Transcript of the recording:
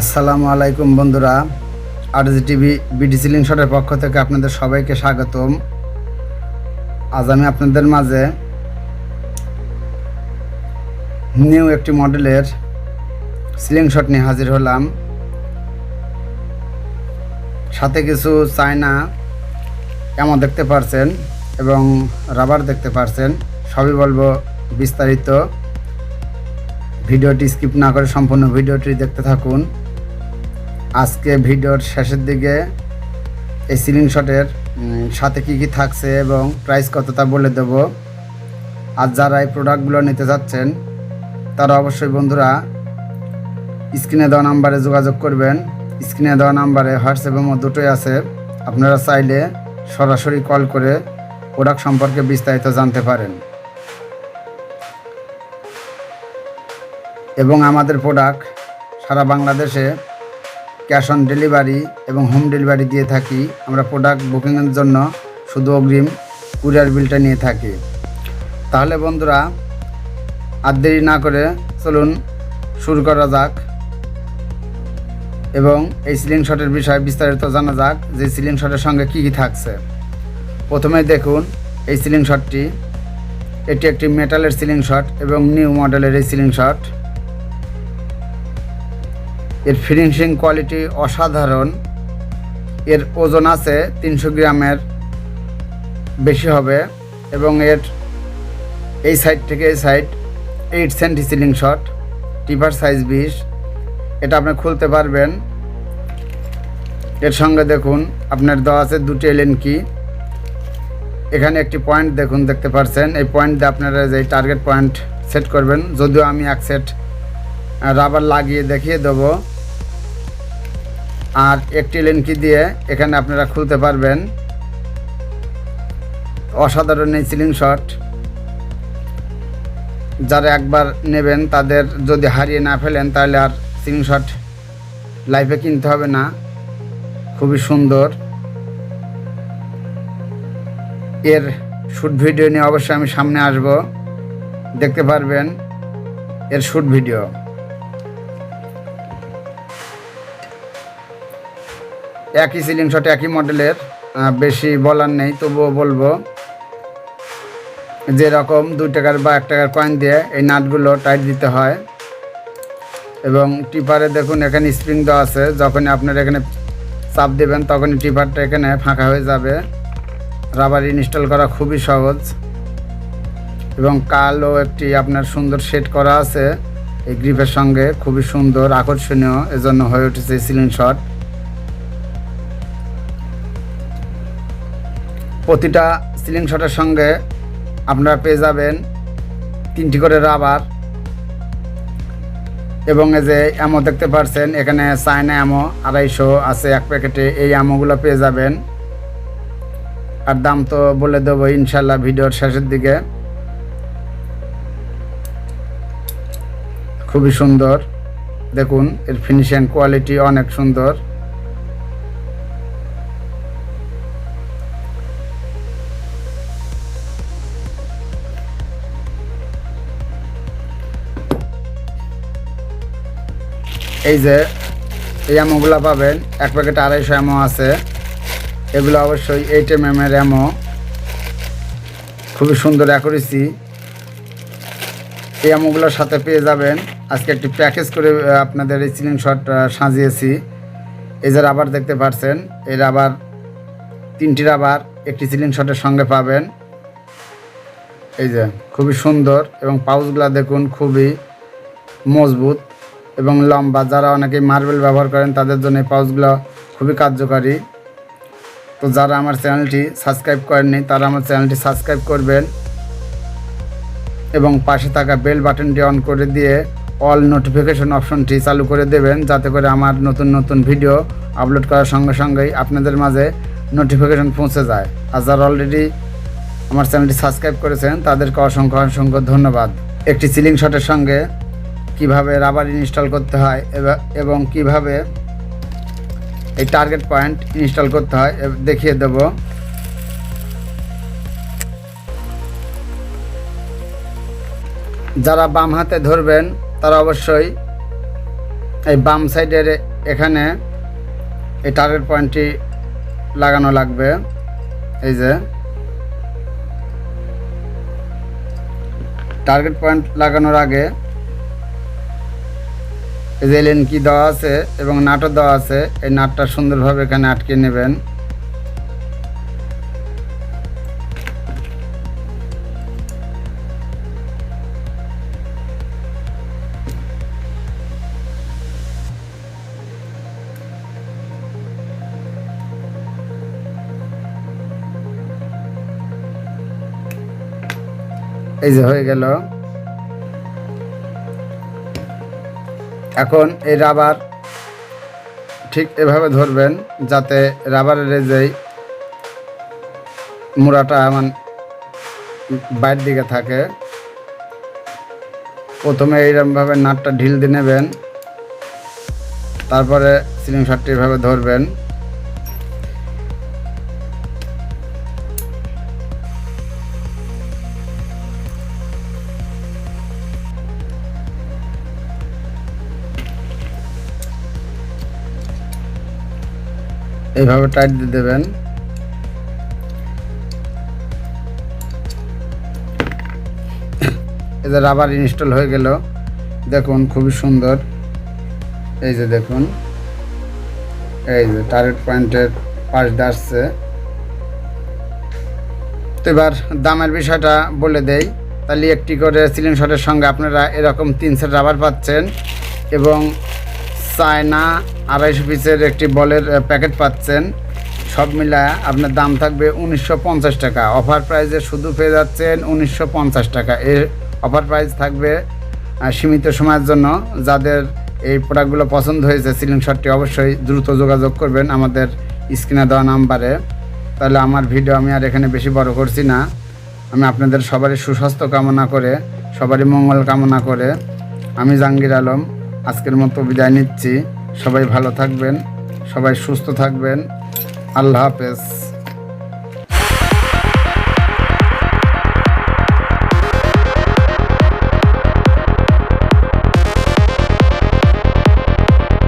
আসসালামু আলাইকুম বন্ধুরা। আর আরজি টিভি, বিডি সিলিং শটের পক্ষ থেকে আপনাদের সবাইকে স্বাগতম। আজ আমি আপনাদের মাঝে নিউ একটি মডেলের সিলিং শট নিয়ে হাজির হলাম। সাথে কিছু চায়না এমন দেখতে পারছেন এবং রাবার দেখতে পারছেন। সবই বলব বিস্তারিত। ভিডিওটি স্কিপ না করে সম্পূর্ণ ভিডিওটি দেখতে থাকুন। আজকে ভিডিওর শেষের দিকে এই সিলিং শটের সাথে কি কি থাকছে এবং প্রাইস কত তা বলে দেব। আর যারা এই প্রোডাক্টগুলো নিতে যাচ্ছেন, তারা অবশ্যই বন্ধুরা স্ক্রিনে দেওয়া নাম্বারে যোগাযোগ করবেন। স্ক্রিনে দেওয়া নাম্বারে হোয়াটসঅ্যাপ এবং দুটোই আছে। আপনারা চাইলে সরাসরি কল করে প্রোডাক্ট সম্পর্কে বিস্তারিত জানতে পারেন। এবং আমাদের প্রোডাক্ট সারা বাংলাদেশে ক্যাশ অন ডেলিভারি এবং হোম ডেলিভারি দিয়ে থাকি। আমরা প্রোডাক্ট বুকিংয়ের জন্য শুধু অগ্রিম কুরিয়ার বিলটা নিয়ে থাকি। তাহলে বন্ধুরা, আর দেরি না করে চলুন শুরু করা যাক এবং এই সিলিং শটের বিষয়ে বিস্তারিত জানা যাক যে সিলিং শটের সঙ্গে কী কী থাকছে। প্রথমে দেখুন, এই সিলিং শটটি এটি একটি মেটালের সিলিং শট এবং নিউ মডেলের এই সিলিং শট এর ফিনিশিং কোয়ালিটি অসাধারণ। এর ওজন আছে তিনশো গ্রামের বেশি হবে এবং এর এই সাইড থেকে এই side eight centi ceiling shot tipper size বিশ। এটা আপনি খুলতে পারবেন। এর সঙ্গে দেখুন, আপনার দেওয়া আছে দুটি এলেন কি এখানে একটি পয়েন্ট দেখুন, দেখতে পারছেন। এই পয়েন্ট দিয়ে আপনারা যে টার্গেট পয়েন্ট সেট করবেন, যদিও আমি এক সেট রাবার লাগিয়ে দেখিয়ে দেবো। আর একটি লেনকি দিয়ে এখানে আপনারা খুলতে পারবেন। অসাধারণ এই সিলিং শট যারা একবার নেবেন, তাদের যদি হারিয়ে না ফেলেন, তাহলে আর সিলিং শট লাইফে কিনতে হবে না। খুবই সুন্দর। এর শ্যুট ভিডিও নিয়ে অবশ্যই আমি সামনে আসব। দেখতে পারবেন এর শ্যুট ভিডিও। একই সিলিং শট একই মডেলের বেশি বলার নেই, তবুও বলব যেরকম দু টাকার বা এক টাকার কয়েন দিয়ে এই নাটগুলো টাইট দিতে হয়। এবং টিপারে দেখুন, এখানে স্প্রিং দেওয়া আছে, যখনই আপনার এখানে চাপ দেবেন, তখনই টিপারটা এখানে ফাঁকা হয়ে যাবে। রাবার ইনস্টল করা খুবই সহজ। এবং কালো একটি আপনার সুন্দর সেট করা আছে, এই গ্রিপের সঙ্গে, খুবই সুন্দর, আকর্ষণীয়, এজন্য হয়ে উঠেছে সিলিং শট প্রতিটা সিলিং শটের সঙ্গে আপনারা পেয়ে যাবেন তিনটি করে রাবার এবং এই যে অ্যামো দেখতে পাচ্ছেন এখানে চায়না অ্যামো আড়াইশো আছে এক প্যাকেটে এই অ্যামোগুলো পেয়ে যাবেন। আর দাম তো বলে দেবো ইনশাল্লাহ ভিডিওর শেষের দিকে। খুবই সুন্দর। দেখুন, এর ফিনিশিং কোয়ালিটি অনেক সুন্দর। এই যে, এই অ্যামোগুলো পাবেন। এক প্যাকেট আড়াইশো অ্যামো আছে। এগুলো অবশ্যই এইট এম এম এর অ্যামো খুবই সুন্দর অ্যাকুরেসি এই অ্যামোগুলোর সাথে পেয়ে যাবেন। আজকে একটি প্যাকেজ করে আপনাদের এই সিলিং শট সাজিয়েছি। এই যে রাবার দেখতে পাচ্ছেন, এই রাবার তিনটি রাবার একটি সিলিং শটের সঙ্গে পাবেন। এই যে, খুবই সুন্দর এবং পাউচগুলো দেখুন, খুবই মজবুত। এবং লম্বা, যারা অনেকে মার্বেল ব্যবহার করেন, তাদের জন্য এই পাউচগুলো খুবই কার্যকারী। তো যারা আমার চ্যানেলটি সাবস্ক্রাইব করেননি, তারা আমার চ্যানেলটি সাবস্ক্রাইব করবেন এবং পাশে থাকা বেল বাটনটি অন করে দিয়ে অল নোটিফিকেশন অপশনটি চালু করে দেবেন, যাতে করে আমার নতুন নতুন ভিডিও আপলোড করার সঙ্গে সঙ্গেই আপনাদের মাঝে নোটিফিকেশন পৌঁছে যায়। আর যারা অলরেডি আমার চ্যানেলটি সাবস্ক্রাইব করেছেন, তাদেরকে অসংখ্য অসংখ্য ধন্যবাদ। একটি সিলিং শটের সঙ্গে কীভাবে রাবার ইনস্টল করতে হয় এবা- কীভাবে এই টার্গেট পয়েন্ট ইনস্টল করতে হয় দেখিয়ে দেব। যারা বাম হাতে ধরবেন, তারা অবশ্যই এই বাম সাইডের এখানে এই টার্গেট পয়েন্টটি লাগানো লাগবে। এই যে। টার্গেট পয়েন্ট লাগানোর আগে এই যে দেওয়া আছে এবং নাটও দেওয়া আছে, এই নাটটা সুন্দরভাবে এখানে আটকে নেবেন। এই যে হয়ে গেল। এখন এই রাবার ঠিক এভাবে ধরবেন যাতে রাবারের যেই মুড়াটা এমন বাইর দিকে থাকে। প্রথমে এইরকমভাবে নাটটা ঢিল দিয়ে নেবেন। তারপরে সিলিং শটটি এভাবে ধরবেন। এইভাবে টাইট দিয়ে দেবেন। এদের রাবার ইনস্টল হয়ে গেল। দেখুন, খুবই সুন্দর। এই যে দেখুন, এই যে টার্গেট পয়েন্টের পাশ আসছে। তো এবার দামের বিষয়টা বলে দেই। তাহলে একটি করে সিলিং শটের সঙ্গে আপনারা এরকম তিন সেট রাবার পাচ্ছেন এবং চায়না আড়াইশো পিসের একটি বলের প্যাকেট পাচ্ছেন। সব মিলায় আপনার দাম থাকবে উনিশশো পঞ্চাশ টাকা। অফার প্রাইসে শুধু পেয়ে যাচ্ছেন উনিশশো পঞ্চাশ টাকা। এর অফার প্রাইস থাকবে সীমিত সময়ের জন্য। যাদের এই প্রোডাক্টগুলো পছন্দ হয়েছে, সিলিং শটটি অবশ্যই দ্রুত যোগাযোগ করবেন আমাদের স্ক্রিনে দেওয়া নাম্বারে। তাহলে আমার ভিডিও আমি আর এখানে বেশি বড় করছি না। আমি আপনাদের সবারই সুস্বাস্থ্য কামনা করে, সবারই মঙ্গল কামনা করে। আমি জাহাঙ্গীর আলম আজকের মতো বিদায় নিচ্ছি। সবাই ভালো থাকবেন সবাই সুস্থ থাকবেন। আল্লাহ হাফেজ।